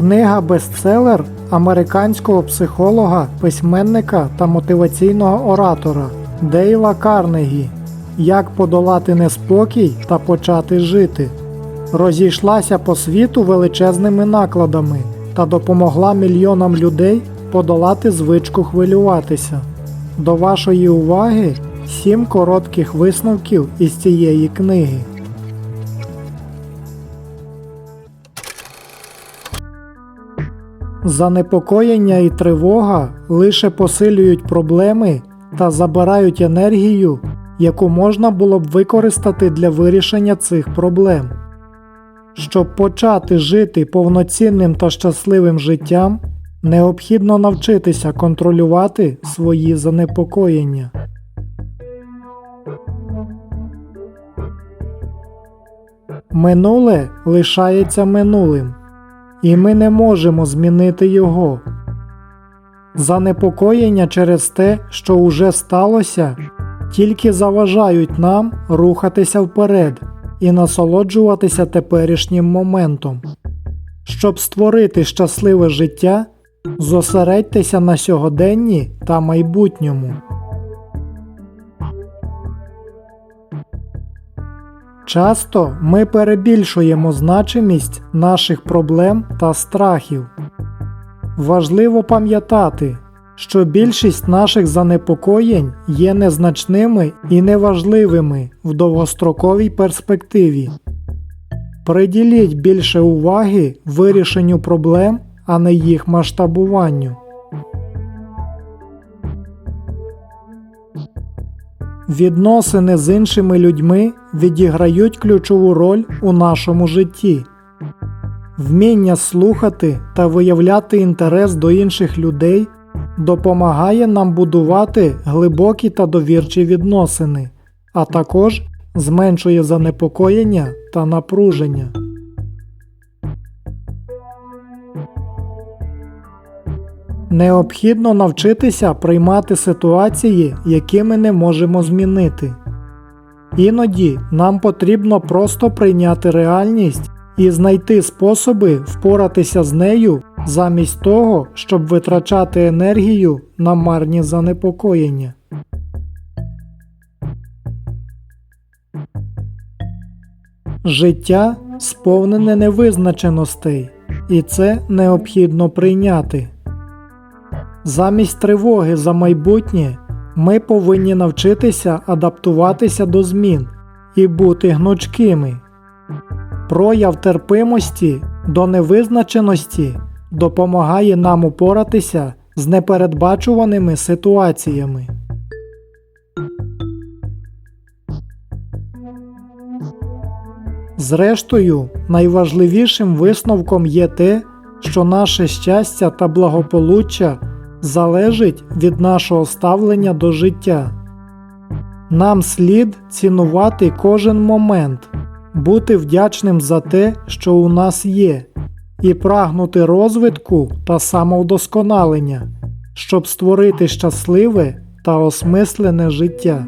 Книга бестселер американського психолога, письменника та мотиваційного оратора Дейла Карнегі Як подолати неспокій та почати жити. Розійшлася по світу величезними накладами та допомогла мільйонам людей подолати звичку хвилюватися. До вашої уваги сім коротких висновків із цієї книги. Занепокоєння і тривога лише посилюють проблеми та забирають енергію, яку можна було б використати для вирішення цих проблем. Щоб почати жити повноцінним та щасливим життям, необхідно навчитися контролювати свої занепокоєння. Минуле лишається минулим і ми не можемо змінити його. Занепокоєння через те, що уже сталося, тільки заважають нам рухатися вперед і насолоджуватися теперішнім моментом. Щоб створити щасливе життя, зосередьтеся на сьогоденні та майбутньому. Часто ми перебільшуємо значимість наших проблем та страхів. Важливо пам'ятати, що більшість наших занепокоєнь є незначними і неважливими в довгостроковій перспективі. Приділіть більше уваги вирішенню проблем, а не їх масштабуванню. Відносини з іншими людьми відіграють ключову роль у нашому житті. Вміння слухати та виявляти інтерес до інших людей допомагає нам будувати глибокі та довірчі відносини, а також зменшує занепокоєння та напруження. Необхідно навчитися приймати ситуації, які ми не можемо змінити. Іноді нам потрібно просто прийняти реальність і знайти способи впоратися з нею замість того, щоб витрачати енергію на марні занепокоєння. Життя сповнене невизначеностей, і це необхідно прийняти. Замість тривоги за майбутнє ми повинні навчитися адаптуватися до змін і бути гнучкими. Прояв терпимості до невизначеності допомагає нам упоратися з непередбачуваними ситуаціями. Зрештою, найважливішим висновком є те, що наше щастя та благополуччя залежить від нашого ставлення до життя. Нам слід цінувати кожен момент, бути вдячним за те, що у нас є, і прагнути розвитку та самовдосконалення, щоб створити щасливе та осмислене життя.